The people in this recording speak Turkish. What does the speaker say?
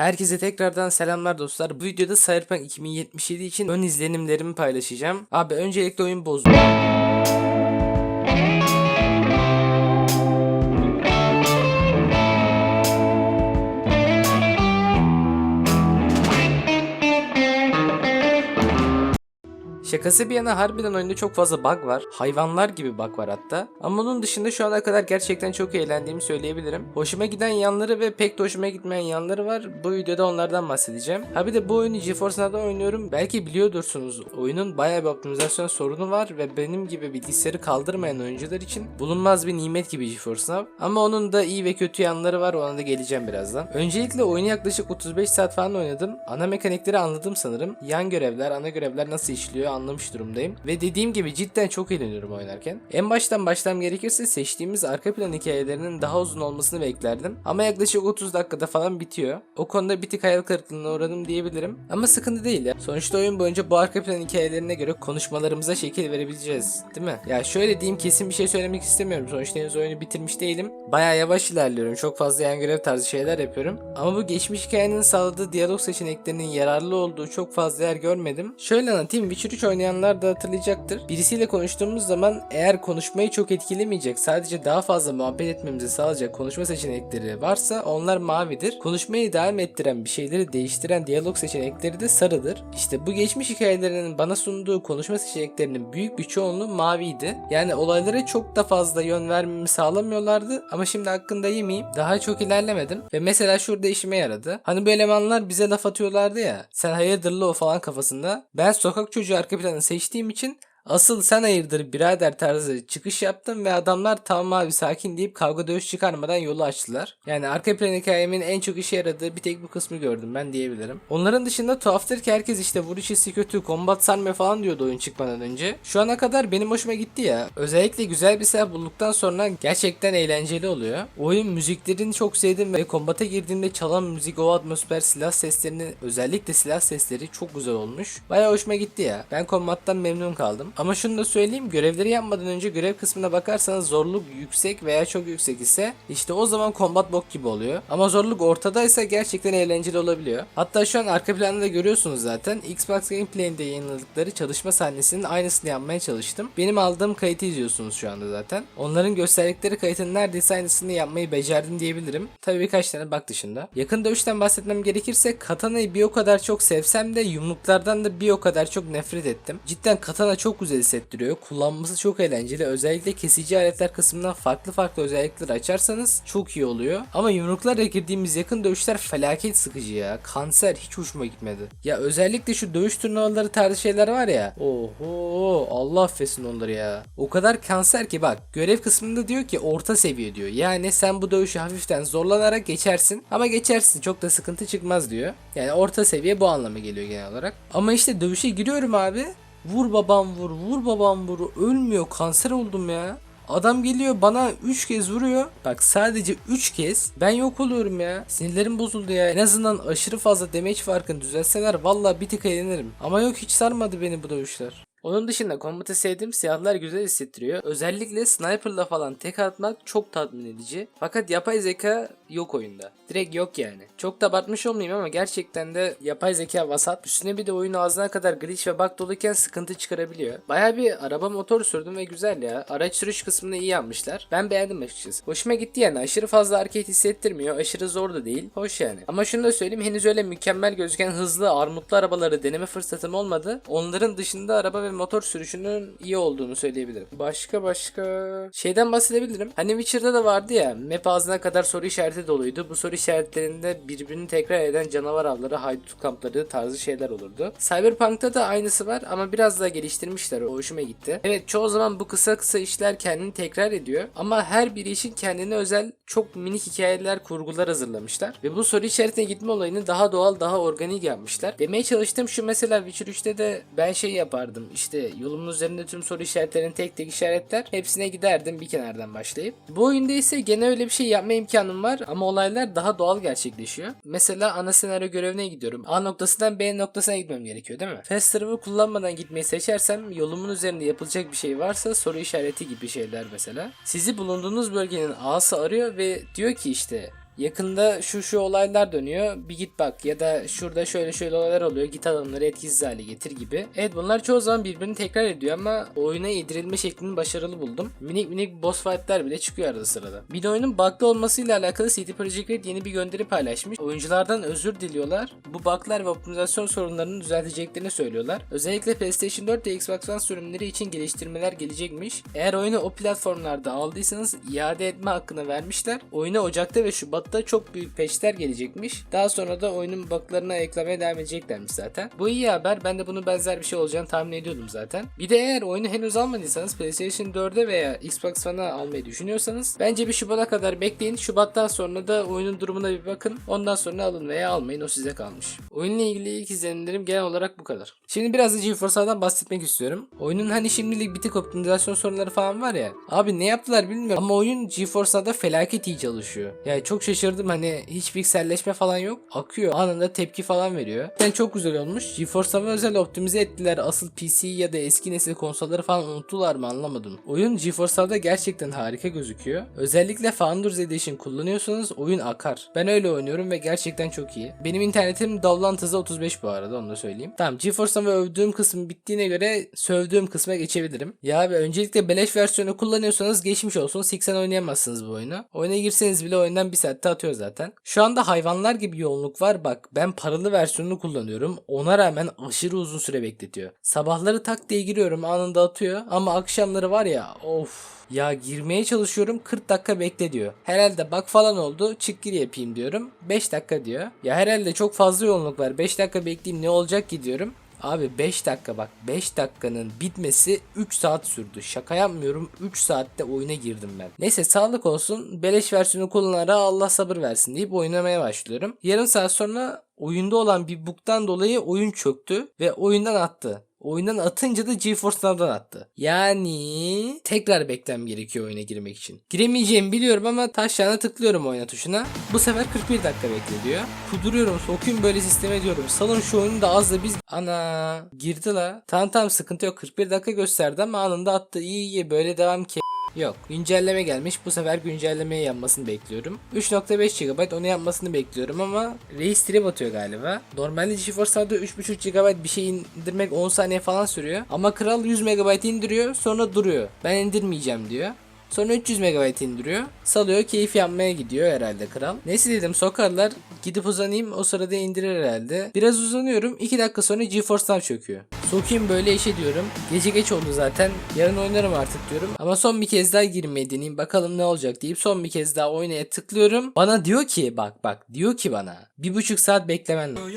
Herkese tekrardan selamlar dostlar. Bu videoda Cyberpunk 2077 için ön izlenimlerimi paylaşacağım. Abi öncelikle oyun bozdu. Şakası bir yana harbiden oyunda çok fazla bug var. Hayvanlar gibi bug var hatta. Ama onun dışında şu ana kadar gerçekten çok eğlendiğimi söyleyebilirim. Hoşuma giden yanları ve pek de hoşuma gitmeyen yanları var. Bu videoda onlardan bahsedeceğim. Ha bir de bu oyunu GeForce Now'da oynuyorum. Belki biliyordursunuz. Oyunun bayağı bir optimizasyon sorunu var ve benim gibi bilgisayarı kaldırmayan oyuncular için bulunmaz bir nimet gibi GeForce Now. Ama onun da iyi ve kötü yanları var. Ona da geleceğim birazdan. Öncelikle oyunu yaklaşık 35 saat falan oynadım. Ana mekanikleri anladım sanırım. Yan görevler, ana görevler nasıl işliyor anlamış durumdayım. Ve dediğim gibi cidden çok eğleniyorum oynarken. En baştan başlam gerekirse seçtiğimiz arka plan hikayelerinin daha uzun olmasını beklerdim. Ama yaklaşık 30 dakikada falan bitiyor. O konuda bir tık hayal kırıklığına uğradım diyebilirim. Ama sıkıntı değil ya. Sonuçta oyun boyunca bu arka plan hikayelerine göre konuşmalarımıza şekil verebileceğiz. Değil mi? Ya şöyle diyeyim kesin bir şey söylemek istemiyorum. Sonuçta henüz oyunu bitirmiş değilim. Baya yavaş ilerliyorum. Çok fazla yan görev tarzı şeyler yapıyorum. Ama bu geçmiş hikayenin sağladığı diyalog seçeneklerinin yararlı olduğu çok fazla yer görmedim. Şöyle anlatayım. Witcher 3 oynayanlar da hatırlayacaktır. Birisiyle konuştuğumuz zaman eğer konuşmayı çok etkilemeyecek, sadece daha fazla muhabbet etmemizi sağlayacak konuşma seçenekleri varsa onlar mavidir. Konuşmayı devam ettiren bir şeyleri değiştiren diyalog seçenekleri de sarıdır. İşte bu geçmiş hikayelerinin bana sunduğu konuşma seçeneklerinin büyük bir çoğunluğu maviydi. Yani olaylara çok da fazla yön vermemi sağlamıyorlardı ama şimdi hakkında yemeyeyim. Daha çok ilerlemedim ve mesela şurada işime yaradı. Hani bu elemanlar bize laf atıyorlardı ya. Sen hayırdırlı o falan kafasında. Ben sokak çocuğu arka planı seçtiğim için Asıl sen hayırdır birader tarzı çıkış yaptım ve adamlar tamam abi sakin deyip kavga dövüş çıkarmadan yolu açtılar. Yani arka plan hikayemin en çok işe yaradığı bir tek bu kısmı gördüm ben diyebilirim. Onların dışında tuhaftır ki herkes işte vuruş hissi kötü, kombat sarmıyor falan diyordu oyun çıkmadan önce. Şu ana kadar benim hoşuma gitti ya. Özellikle güzel bir silah bulduktan sonra gerçekten eğlenceli oluyor. Oyun müziklerini çok sevdim ve kombata girdiğimde çalan müzik, o atmosfer, silah seslerini özellikle silah sesleri çok güzel olmuş. Baya hoşuma gitti ya. Ben kombattan memnun kaldım. Ama şunu da söyleyeyim görevleri yapmadan önce görev kısmına bakarsanız zorluk yüksek veya çok yüksek ise işte o zaman combat bok gibi oluyor. Ama zorluk ortadaysa gerçekten eğlenceli olabiliyor. Hatta şu an arka planda da görüyorsunuz zaten. Xbox Gameplay'inde yayınladıkları çalışma sahnesinin aynısını yapmaya çalıştım. Benim aldığım kayıtı izliyorsunuz şu anda zaten. Onların gösterdikleri kayıtın neredeyse aynısını yapmayı becerdim diyebilirim. Tabii birkaç tane bak dışında. Yakın dövüşten bahsetmem gerekirse Katana'yı bir o kadar çok sevsem de yumruklardan da bir o kadar çok nefret ettim. Cidden Katana çok güzel hissettiriyor. Kullanması çok eğlenceli. Özellikle kesici aletler kısmından farklı farklı özellikler açarsanız çok iyi oluyor. Ama yumruklarla girdiğimiz yakın dövüşler felaket sıkıcı ya. Kanser hiç hoşuma gitmedi. Ya özellikle şu dövüş turnuvaları tarzı şeyler var ya. Oho Allah affetsin onları ya. O kadar kanser ki bak görev kısmında diyor ki orta seviye diyor. Yani sen bu dövüşü hafiften zorlanarak geçersin. Ama geçersin çok da sıkıntı çıkmaz diyor. Yani orta seviye bu anlama geliyor genel olarak. Ama işte dövüşe giriyorum abi. Vur babam vur, vur babam vur. Ölmüyor, kanser oldum ya. Adam geliyor bana 3 kez vuruyor. Bak sadece 3 kez ben yok oluyorum ya. Sinirlerim bozuldu ya. En azından aşırı fazla damage farkını düzelseler valla bir tık eğlenirim. Ama yok hiç sarmadı beni bu dövüşler. Onun dışında kombatı sevdiğim silahlar güzel hissettiriyor. Özellikle sniperla falan tek atmak çok tatmin edici. Fakat yapay zeka yok oyunda. Direkt yok yani. Çok da abartmış olmayayım ama gerçekten de yapay zeka vasat. Üstüne bir de oyun ağzına kadar glitch ve bug doluyken sıkıntı çıkarabiliyor. Baya bir araba motor sürdüm ve güzel ya. Araç sürüş kısmını iyi yapmışlar. Ben beğendim açıkçası. Hoşuma gitti yani. Aşırı fazla arcade hissettirmiyor. Aşırı zor da değil. Hoş yani. Ama şunu da söyleyeyim henüz öyle mükemmel gözüken hızlı armutlu arabaları deneme fırsatım olmadı. Onların dışında araba ve motor sürüşünün iyi olduğunu söyleyebilirim. Başka başka şeyden bahsedebilirim. Hani Witcher'da da vardı ya map ağzına kadar soru işareti doluydu. Bu soru işaretlerinde birbirini tekrar eden canavar avları, haydut kampları tarzı şeyler olurdu. Cyberpunk'ta da aynısı var ama biraz daha geliştirmişler. O hoşuma gitti. Evet çoğu zaman bu kısa kısa işler kendini tekrar ediyor. Ama her biri için kendine özel çok minik hikayeler, kurgular hazırlamışlar. Ve bu soru işaretine gitme olayını daha doğal, daha organik yapmışlar. Demeye çalıştığım şu mesela Witcher 3'te de ben şey yapardım. İşte yolumun üzerinde tüm soru işaretlerini tek tek işaretler. Hepsine giderdim bir kenardan başlayıp. Bu oyunda ise gene öyle bir şey yapma imkanım var ama olaylar daha doğal gerçekleşiyor. Mesela ana senaryo görevine gidiyorum. A noktasından B noktasına gitmem gerekiyor değil mi? Fast travel kullanmadan gitmeyi seçersem yolumun üzerinde yapılacak bir şey varsa soru işareti gibi şeyler mesela. Sizi bulunduğunuz bölgenin A'sı arıyor ve diyor ki işte Yakında şu şu olaylar dönüyor. Bir git bak ya da şurada şöyle şöyle olaylar oluyor. Git adamları etkisiz hale getir gibi. Evet bunlar çoğu zaman birbirini tekrar ediyor ama oyuna yedirilme şeklini başarılı buldum. Minik minik boss fight'ler bile çıkıyor arada sırada. Bir de oyunun bug'lı olmasıyla alakalı CD Projekt Red yeni bir gönderi paylaşmış. Oyunculardan özür diliyorlar. Bu bug'lar ve optimizasyon sorunlarını düzelteceklerini söylüyorlar. Özellikle PlayStation 4 ve Xbox One sürümleri için geliştirmeler gelecekmiş. Eğer oyunu o platformlarda aldıysanız iade etme hakkını vermişler. Oyuna Ocak'ta ve Şubat'ta çok büyük patchler gelecekmiş. Daha sonra da oyunun bug'larına eklemeye devam edeceklermiş zaten. Bu iyi haber. Ben de bunun benzer bir şey olacağını tahmin ediyordum zaten. Bir de eğer oyunu henüz almadıysanız PlayStation 4'e veya Xbox One'a almayı düşünüyorsanız bence bir Şubat'a kadar bekleyin. Şubat'tan sonra da oyunun durumuna bir bakın. Ondan sonra alın veya almayın. O size kalmış. Oyunla ilgili ilk izlenimlerim genel olarak bu kadar. Şimdi biraz da GeForce'dan bahsetmek istiyorum. Oyunun hani şimdilik bir tık optimizasyon sorunları falan var ya. Abi ne yaptılar bilmiyorum ama oyun GeForce'da felaket iyi çalışıyor. Yani çok şaşırdım hani hiç pikselleşme falan yok. Akıyor. Anında tepki falan veriyor. Yani çok güzel olmuş. GeForce'a özel optimize ettiler. Asıl PC ya da eski nesil konsolları falan unuttular mı anlamadım. Oyun GeForce'da gerçekten harika gözüküyor. Özellikle Founders Edition kullanıyorsanız oyun akar. Ben öyle oynuyorum ve gerçekten çok iyi. Benim internetim download hızı 35 bu arada onu da söyleyeyim. Tamam GeForce'dan ve övdüğüm kısmı bittiğine göre sövdüğüm kısma geçebilirim. Ya abi öncelikle beleş versiyonu kullanıyorsanız geçmiş olsun 80 oynayamazsınız bu oyunu. Oyuna girseniz bile oyundan bir saatte atıyor zaten. Şu anda hayvanlar gibi yoğunluk var bak ben paralı versiyonunu kullanıyorum. Ona rağmen aşırı uzun süre bekletiyor. Sabahları tak diye giriyorum anında atıyor ama akşamları var ya of ya girmeye çalışıyorum 40 dakika bekle diyor. Herhalde bak falan oldu çık gir yapayım diyorum. 5 dakika diyor. Ya herhalde çok fazla yoğunluk var 5 dakika bekleyeyim ne olacak ki diyorum. Abi 5 dakika bak 5 dakikanın bitmesi 3 saat sürdü. Şaka yapmıyorum 3 saatte oyuna girdim ben. Neyse sağlık olsun. Beleş versiyonu kullanara Allah sabır versin deyip oynamaya başlıyorum. Yarım saat sonra oyunda olan bir bug'dan dolayı oyun çöktü ve oyundan attı. Oyundan atınca da GeForce Now'dan attı. Yani tekrar beklem gerekiyor oyuna girmek için. Giremeyeceğimi biliyorum ama taşlarına tıklıyorum oyna tuşuna. Bu sefer 41 dakika bekle diyor. Kuduruyorum sokayım böyle sisteme diyorum. Salın şu oyunu da az da biz... Ana girdi la. Tamam tamam sıkıntı yok 41 dakika gösterdi ama anında attı. İyi iyi böyle devam ki. Yok. Güncelleme gelmiş. Bu sefer güncellemeyi yapmasını bekliyorum. 3.5 GB onu yapmasını bekliyorum ama Reis trip atıyor galiba. Normalde GeForce Now'da 3.5 GB bir şey indirmek 10 saniye falan sürüyor. Ama kral 100 MB indiriyor sonra duruyor. Ben indirmeyeceğim diyor. Sonra 300 MB indiriyor. Salıyor keyif yapmaya gidiyor herhalde kral. Neyse dedim sokarlar. Gidip uzanayım o sırada indirir herhalde. Biraz uzanıyorum. 2 dakika sonra GeForce Now çöküyor. Sokayım böyle işe diyorum. Gece geç oldu zaten. Yarın oynarım artık diyorum. Ama son bir kez daha girmeyi deneyeyim. Bakalım ne olacak deyip son bir kez daha oynaya tıklıyorum. Bana diyor ki bak bak diyor ki bana. Bir buçuk saat beklemen lazım.